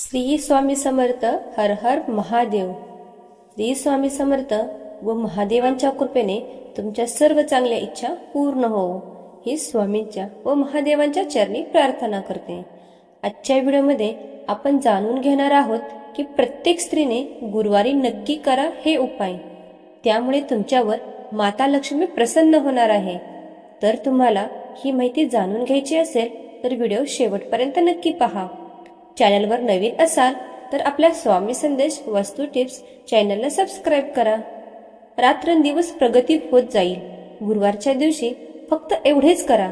श्री स्वामी समर्थ हर हर महादेव. श्री स्वामी समर्थ व महादेवांच्या कृपेने तुमच्या सर्व चांगल्या इच्छा पूर्ण हो. ही स्वामींच्या व महादेवांच्या चरणी प्रार्थना करते. आजच्या व्हिडिओमध्ये आपण जाणून घेणार आहोत की प्रत्येक स्त्रीने गुरुवारी नक्की करा हे उपाय. त्यामुळे तुमच्यावर माता लक्ष्मी प्रसन्न होणार आहे. तर तुम्हाला ही माहिती जाणून घ्यायची असेल तर व्हिडिओ शेवटपर्यंत नक्की पहा. चॅनलवर नवीन असाल तर आपल्या स्वामी संदेश वास्तू टिप्स चॅनलला सबस्क्राईब करा. रात्रंदिवस प्रगती होत जाईल. गुरुवारच्या दिवशी फक्त एवढेच करा.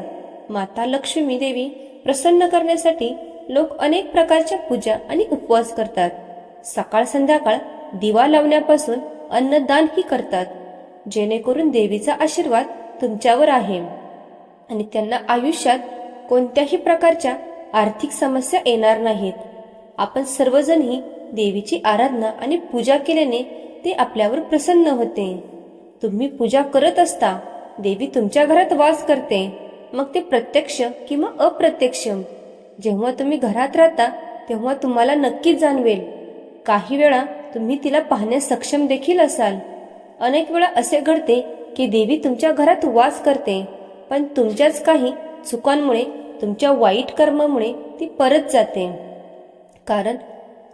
माता लक्ष्मी देवी प्रसन्न करण्यासाठी लोक अनेक प्रकारच्या पूजा आणि उपवास करतात. सकाळ संध्याकाळ दिवा लावण्यापासून अन्नदानही करतात. जेणेकरून देवीचा आशीर्वाद तुमच्यावर आहे. आणि त्यांना आयुष्यात कोणत्याही प्रकारच्या आर्थिक समस्या येणार नाहीत. आपण सर्वजणही देवीची आराधना आणि पूजा केल्याने ते आपल्यावर प्रसन्न होते. तुम्ही पूजा करत असता देवी तुमच्या घरात वास करते. मग ते प्रत्यक्ष किंवा अप्रत्यक्ष. जेव्हा तुम्ही घरात राहता तेव्हा तुम्हाला नक्कीच जाणवेल. काही वेळा तुम्ही तिला पाहण्यास सक्षम देखील असाल. अनेक वेळा असे घडते की देवी तुमच्या घरात वास करते पण तुमच्याच काही चुकांमुळे तुमच्या वाईट कर्मामुळे ती परत जाते. कारण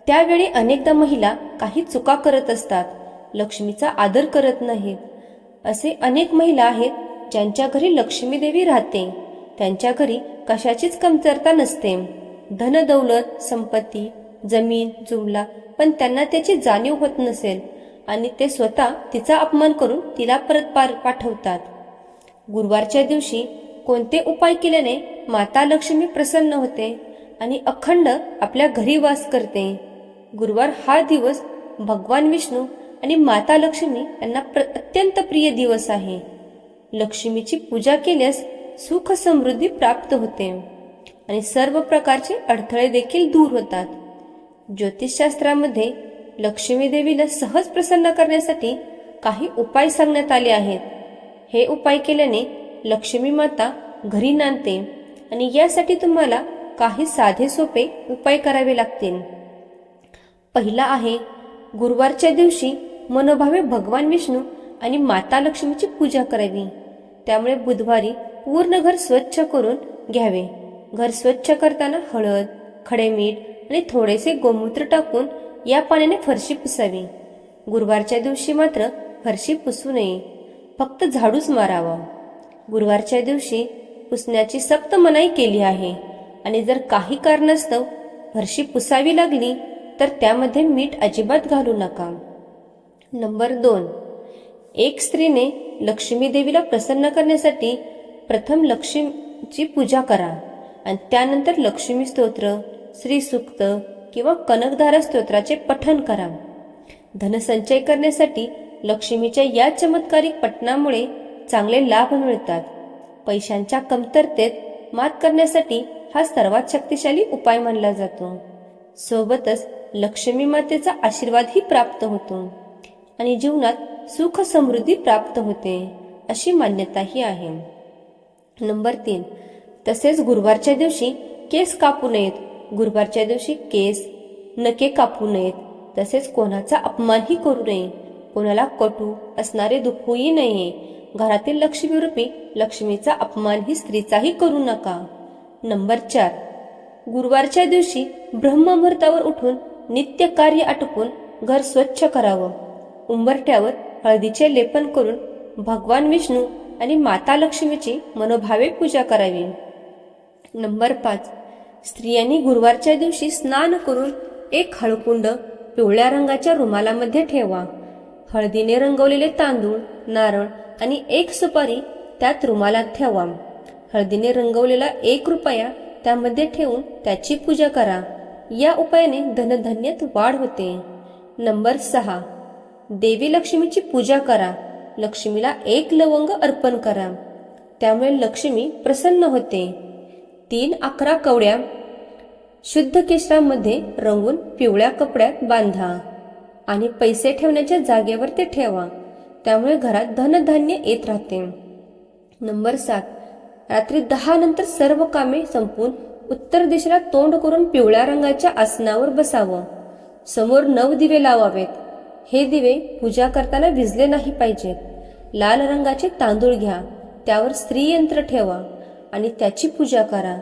त्यावेळी अनेकदा महिला काही चुका करत असतात लक्ष्मीचा आदर करत नाहीत असे अनेक महिला आहेत ज्यांच्या घरी लक्ष्मी देवी राहते. त्यांच्या घरी कशाचीच कमतरता नसते. धनदौलत संपत्ती जमीन जुमला पण त्यांना त्याची जाणीव होत नसेल आणि ते स्वतः तिचा अपमान करून तिला परत पार पाठवतात. गुरुवारच्या दिवशी कोणते उपाय केल्याने माता लक्ष्मी प्रसन्न होते आणि अखंड आपल्या घरी वास करते. गुरुवार हा दिवस भगवान विष्णू आणि माता लक्ष्मी यांना प्र अत्यंत प्रिय दिवस आहे. लक्ष्मीची पूजा केल्यास सुख समृद्धी प्राप्त होते आणि सर्व प्रकारचे अडथळे देखील दूर होतात. ज्योतिषशास्त्रामध्ये लक्ष्मी देवीला सहज प्रसन्न करण्यासाठी काही उपाय सांगण्यात आले आहेत. हे उपाय केल्याने लक्ष्मी माता घरी नांदते. आणि यासाठी तुम्हाला काही साधे सोपे उपाय करावे लागतील. पहिला आहे गुरुवारच्या दिवशी मनोभावे भगवान विष्णू आणि माता लक्ष्मीची पूजा करावी. त्यामुळे बुधवारी पूर्ण घर स्वच्छ करून घ्यावे. घर स्वच्छ करताना हळद खडे मीठ आणि थोडेसे गोमूत्र टाकून या पाण्याने फरशी पुसावी. गुरुवारच्या दिवशी मात्र फरशी पुसू नये. फक्त झाडूच मारावा. गुरुवारच्या दिवशी पुसण्याची सक्त मनाई केली आहे. आणि जर काही कारणास्तव फरशी पुसावी लागली तर त्यामध्ये मीठ अजिबात घालू नका. नंबर दोन. एक स्त्रीने लक्ष्मी देवीला प्रसन्न करण्यासाठी प्रथम लक्ष्मीची पूजा करा. आणि त्यानंतर लक्ष्मी स्तोत्र श्री सुक्त किंवा कनकधारा स्तोत्राचे पठण करा. धनसंचय करण्यासाठी लक्ष्मीच्या या चमत्कारिक पठणामुळे चांगले लाभ मिळतात. पैशांच्या कमतरतेत मात करण्यासाठी हा सर्वात शक्तिशाली उपाय मानला जातो. सोबतच लक्ष्मी मातेचा आशीर्वादही प्राप्त होतो आणि जीवनात सुख समृद्धी प्राप्त होते अशी मान्यताही आहे. नंबर तीन. तसेच गुरुवारच्या दिवशी केस कापू नयेत. गुरुवारच्या दिवशी केस नके कापू नयेत. तसेच कोणाचा अपमानही करू नये. कोणाला कटू असणारे दुखूही नये. घरातील लक्ष्मीरूपी लक्ष्मीचा अपमान ही स्त्रीचाही करू नका. नंबर चार. गुरुवारच्या दिवशी ब्रह्ममुहूर्तावर उठून नित्य कार्य आटपून घर स्वच्छ करावं. उंबरठ्यावर हळदीचे लेपन करून भगवान विष्णू आणि माता लक्ष्मीची मनोभावे पूजा करावी. नंबर पाच. स्त्रियांनी गुरुवारच्या दिवशी स्नान करून एक हळकुंड पिवळ्या रंगाच्या रुमालामध्ये ठेवा. हळदीने रंगवलेले तांदूळ नारळ आणि एक सुपारी त्यात रुमालात ठेवा. हळदीने रंगवलेला एक रुपया त्यामध्ये ठेवून त्याची पूजा करा. या उपायाने धनधान्यात वाढ होते. नंबर सहा. देवी लक्ष्मीची पूजा करा. लक्ष्मीला एक लवंग अर्पण करा. त्यामुळे लक्ष्मी प्रसन्न होते. तीन अकरा कवड्या शुद्ध केशरामध्ये रंगून पिवळ्या कपड्यात बांधा आणि पैसे ठेवण्याच्या जागेवर ते ठेवा. त्यामुळे घरात धनधान्य येत राहते. नंबर सात. रात्री दहा नंतर सर्व कामे संपून उत्तर दिशेला तोंड करून पिवळ्या रंगाच्या आसनावर बसावं. समोर नऊ दिवे लावावेत. हे दिवे पूजा करताना विजले नाही पाहिजेत लाल रंगाचे तांदूळ घ्या. त्यावर स्त्रीयंत्र ठेवा आणि त्याची पूजा करा.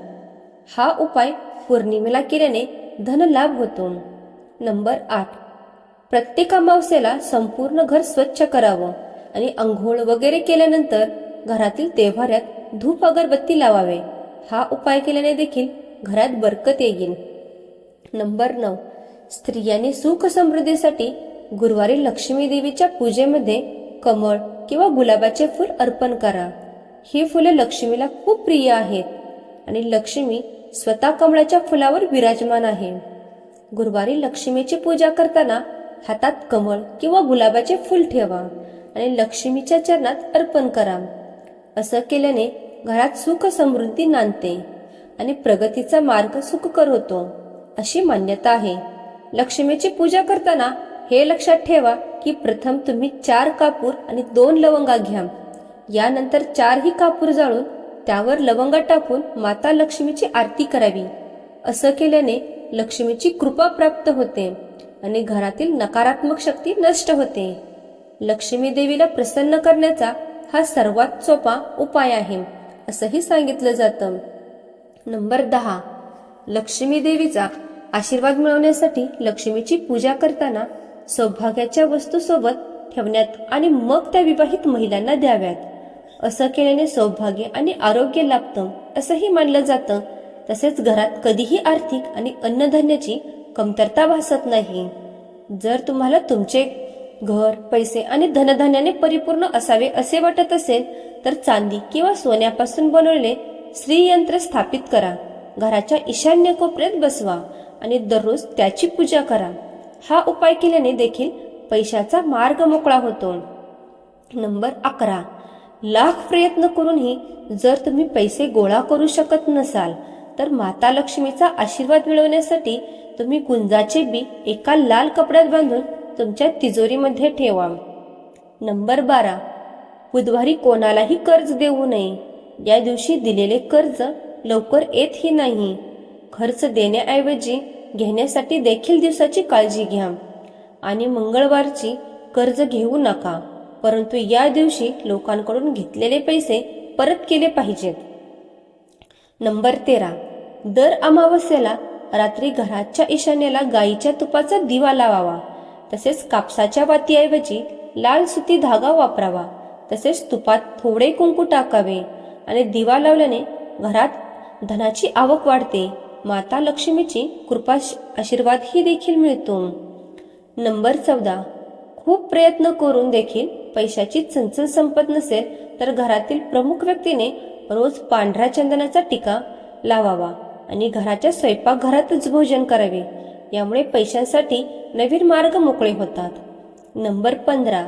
हा उपाय पौर्णिमेला केल्याने धनलाभ होतो. नंबर आठ. प्रत्येक अमावस्येला संपूर्ण घर स्वच्छ करावं आणि अंघोळ वगैरे केल्यानंतर घरातील तेव्हाऱ्यात धूप अगरबत्ती लावावे. हा उपाय केल्याने देखील घरात बरकत येईल नंबर नऊ. स्त्रियांनी सुख समृद्धीसाठी गुरुवारी लक्ष्मी देवीच्या पूजेमध्ये कमळ किंवा गुलाबाचे फूल अर्पण करा. ही फुले लक्ष्मीला खूप प्रिय आहेत आणि लक्ष्मी स्वतः कमळाच्या फुलावर विराजमान आहे. गुरुवारी लक्ष्मीची पूजा करताना हातात कमळ किंवा गुलाबाचे फूल ठेवा आणि लक्ष्मीच्या चरणात अर्पण करा. असं केल्याने घरात सुख समृद्धी नांदते आणि प्रगतीचा मार्ग सुखकर होतो अशी मान्यता आहे. लक्ष्मीची पूजा करताना हे लक्षात ठेवा की प्रथम तुम्ही चार कापूर आणि दोन लवंगा घ्या. यानंतर चारही कापूर जाळून त्यावर लवंगा टाकून माता लक्ष्मीची आरती करावी. असं केल्याने लक्ष्मीची कृपा प्राप्त होते. आणि घरातील नकारात्मक शक्ती नष्ट होते. लक्ष्मी देवीला प्रसन्न करण्याचा हा सर्वात सोपा उपाय आहे असंही सांगितलं जातं. नंबर दहा. लक्ष्मी देवीचा आशीर्वाद मिळवण्यासाठी लक्ष्मीची पूजा करताना सौभाग्याच्या वस्तूसोबत ठेवण्यात आणि मग त्या विवाहित महिलांना द्याव्यात. असं केल्याने सौभाग्य आणि आरोग्य लाभतं असंही मानलं जातं. तसेच घरात कधीही आर्थिक आणि अन्नधान्याची कमतरता भासत नाही. जर तुम्हाला तुमचे घर पैसे आणि धनधान्याने परिपूर्ण असावे असे वाटत असेल तर चांदी किंवा सोन्यापासून बनवले श्रीयंत्र स्थापित करा. घराच्या ईशान्य कोपऱ्यात बसवा आणि दररोज त्याची पूजा करा. हा उपाय केल्याने देखील पैशाचा मार्ग मोकळा होतो. नंबर अकरा. लाख प्रयत्न करूनही जर तुम्ही पैसे गोळा करू शकत नसाल तर माता लक्ष्मीचा आशीर्वाद मिळवण्यासाठी तुम्ही गुंजाचे बी एका लाल कपड्यात बांधून तुमच्या तिजोरीमध्ये ठेवा. नंबर बारा. बुधवारी कोणालाही कर्ज देऊ नये. या दिवशी दिलेले कर्ज लवकर येतही नाही. खर्च देण्याऐवजी घेण्यासाठी देखील दिवसाची काळजी घ्या. आणि मंगळवारची कर्ज घेऊ नका परंतु या दिवशी लोकांकडून घेतलेले पैसे परत केले पाहिजेत. नंबर तेरा. दर अमावस्येला रात्री घराच्या ईशान्येला गाईच्या तुपाचा दिवा लावावा. तसेच कापसाच्या वातीऐवजी लाल सुती धागा वापरावा. तसेच तुपात थोडे कुंकू टाकावे आणि दिवा लावल्याने घरात धनाची आवक वाढते. माता लक्ष्मीची कृपा आशीर्वाद ही देखील मिळतो. नंबर चौदा. खूप प्रयत्न करून देखील पैशाची चंचल संपत नसेल तर घरातील प्रमुख व्यक्तीने रोज पांढऱ्या चंदनाचा टिका लावावा आणि घराच्या स्वयंपाकघरातच भोजन करावे. यामुळे पैशांसाठी नवीन मार्ग मोकळे होतात. नंबर पंधरा.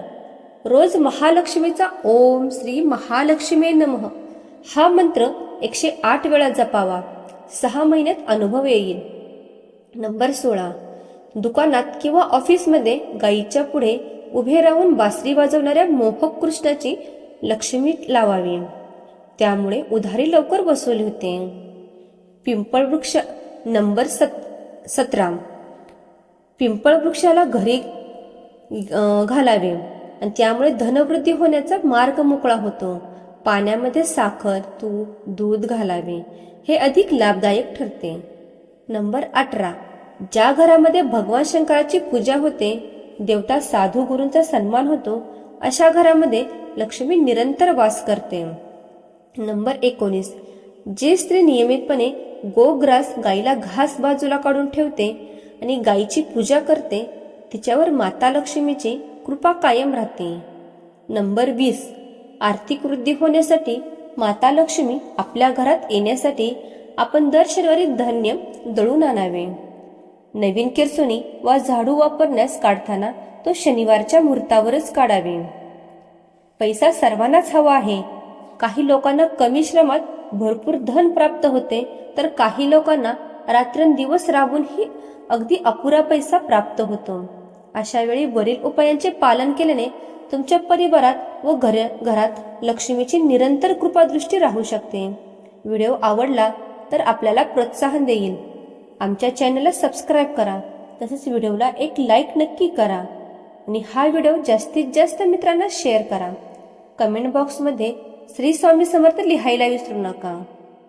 रोज महालक्ष्मीचा ओम श्री महालक्ष्मी नमः. हा मंत्र एकशे आठ वेळा जपावा. सहा महिन्यात अनुभव येईल. नंबर सोळा. दुकानात किंवा ऑफिसमध्ये गाईच्या पुढे उभे राहून बासरी वाजवणाऱ्या मोहक कृष्णाची लक्ष्मी लावावी. त्यामुळे उधारी लवकर वसूल होते. पिंपळ वृक्ष नंबर सत सतरा. पिंपळ वृक्षाला घरी घालावे. आणि त्यामुळे धनवृद्धी होण्याचा मार्ग मोकळा होतो. पाण्यामध्ये साखर तूप दूध घालावे. हे अधिक लाभदायक ठरते. नंबर अठरा. ज्या घरामध्ये भगवान शंकराची पूजा होते देवता साधू गुरूंचा सन्मान होतो अशा घरामध्ये लक्ष्मी निरंतर वास करते. नंबर एकोणीस. जी स्त्री नियमितपणे गोग्रास गाईला घास बाजूला काढून ठेवते आणि गायीची पूजा करते तिच्यावर माता लक्ष्मीची कृपा कायम राहते. नंबर वीस. आर्थिक वृद्धी होण्यासाठी माता लक्ष्मी आपल्या घरात येण्यासाठी आपण दर शनिवारी धान्य दळून आणावे. नवीन किरसोनी वा झाडू वापरण्यास काढताना तो शनिवारच्या मुहूर्तावरच काढावे. पैसा सर्वांनाच हवा आहे काही लोकांना कमी श्रमात भरपूर धन प्राप्त होते तर काही लोकांना रात्रंदिवस राबूनही अगदी अपुरा पैसा प्राप्त होतो. अशा वेळी वरील उपायांचे पालन केल्याने तुमच्या परिवारात व घर घरात लक्ष्मीची निरंतर कृपादृष्टी राहू शकते. व्हिडिओ आवडला तर आपल्याला प्रोत्साहन देईल. आमच्या चॅनलला सबस्क्राईब करा तसेच व्हिडिओला एक लाईक नक्की करा आणि हा व्हिडिओ जास्तीत जास्त मित्रांना शेअर करा. कमेंट बॉक्समध्ये श्री स्वामी समर्थ लिहायला विसरू नका.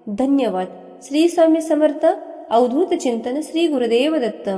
धन्यवाद. श्री स्वामी समर्थ अवधूत चिंतन श्री गुरुदेव दत्त.